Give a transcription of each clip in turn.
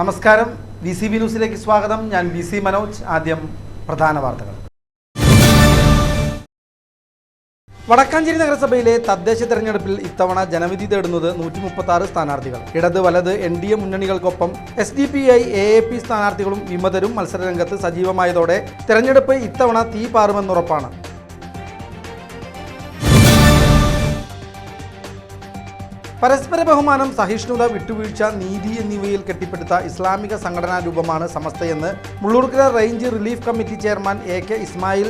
നമസ്കാരം. V C B ന്യൂസിലേക്ക് സ്വാഗതം. ഞാൻ വി സി മനോജ്. ആദ്യം പ്രധാന വാർത്തകൾ. വടക്കാഞ്ചേരി നഗരസഭയിലെ തദ്ദേശ തെരഞ്ഞെടുപ്പിൽ ഇത്തവണ ജനവിധി തേടുന്നത് നൂറ്റി മുപ്പത്തി ആറ് സ്ഥാനാർത്ഥികൾ. ഇടത് വലത് N D A മുന്നണികൾക്കൊപ്പം S D P I A A P സ്ഥാനാർത്ഥികളും വിമതരും മത്സരരംഗത്ത് സജീവമായതോടെ തെരഞ്ഞെടുപ്പ് ഇത്തവണ തീ പാറുമെന്നുറപ്പാണ്. പരസ്പര ബഹുമാനം സഹിഷ്ണുത വിട്ടുവീഴ്ച നീതി എന്നിവയിൽ കെട്ടിപ്പടുത്ത ഇസ്ലാമിക സംഘടനാ രൂപമാണ് സമസ്തയെന്ന് Mullurkara range relief committee chairman A K Ismail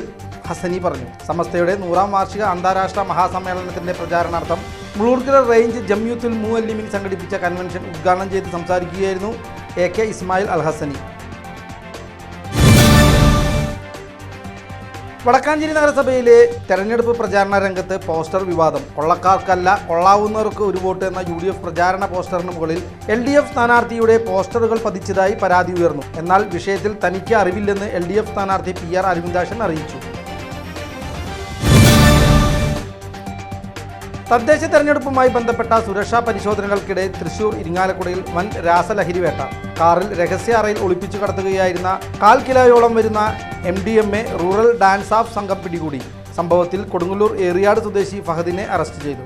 Hasani പറഞ്ഞു. സമസ്തയുടെ നൂറാം വാർഷിക അന്താരാഷ്ട്ര മഹാസമ്മേളനത്തിന്റെ പ്രചാരണാർത്ഥം മുള്ളൂർക്കര റേഞ്ച് ജമ്യൂത്തുൽ മുഅല്ലിമിൻ സംഘടിപ്പിച്ച കൺവെൻഷൻ ഉദ്ഘാടനം ചെയ്ത് സംസാരിക്കുകയായിരുന്നു എ കെ ഇസ്മായിൽ അൽ ഹസനി വടക്കാഞ്ചേരി നഗരസഭയിലെ തെരഞ്ഞെടുപ്പ് പ്രചാരണ രംഗത്ത് പോസ്റ്റർ വിവാദം. കൊള്ളക്കാർക്കല്ല കൊള്ളാവുന്നവർക്ക് ഒരു വോട്ട് എന്ന യു ഡി എഫ് പ്രചാരണ പോസ്റ്ററിന് മുകളിൽ എൽ ഡി എഫ് സ്ഥാനാർത്ഥിയുടെ പോസ്റ്ററുകൾ പതിച്ചതായി പരാതി ഉയർന്നു. എന്നാൽ വിഷയത്തിൽ തനിക്ക് അറിവില്ലെന്ന് എൽ ഡി എഫ് സ്ഥാനാർത്ഥി പി ആർ അരവിന്ദാശൻ അറിയിച്ചു. തദ്ദേശ തെരഞ്ഞെടുപ്പുമായി ബന്ധപ്പെട്ട സുരക്ഷാ പരിശോധനകൾക്കിടെ തൃശൂർ ഇരിങ്ങാലക്കുടയിൽ വൻ രാസലഹരി വേട്ട കാറിൽ രഹസ്യ അറയിൽ ഒളിപ്പിച്ചു കടത്തുകയായിരുന്ന കാൽ കിലോയോളം വരുന്ന M D M A rural DANSAF സംഘം പിടികൂടി. സംഭവത്തിൽ കൊടുങ്ങല്ലൂർ ഏറിയാട് സ്വദേശി ഫഹദിനെ അറസ്റ്റ് ചെയ്തു.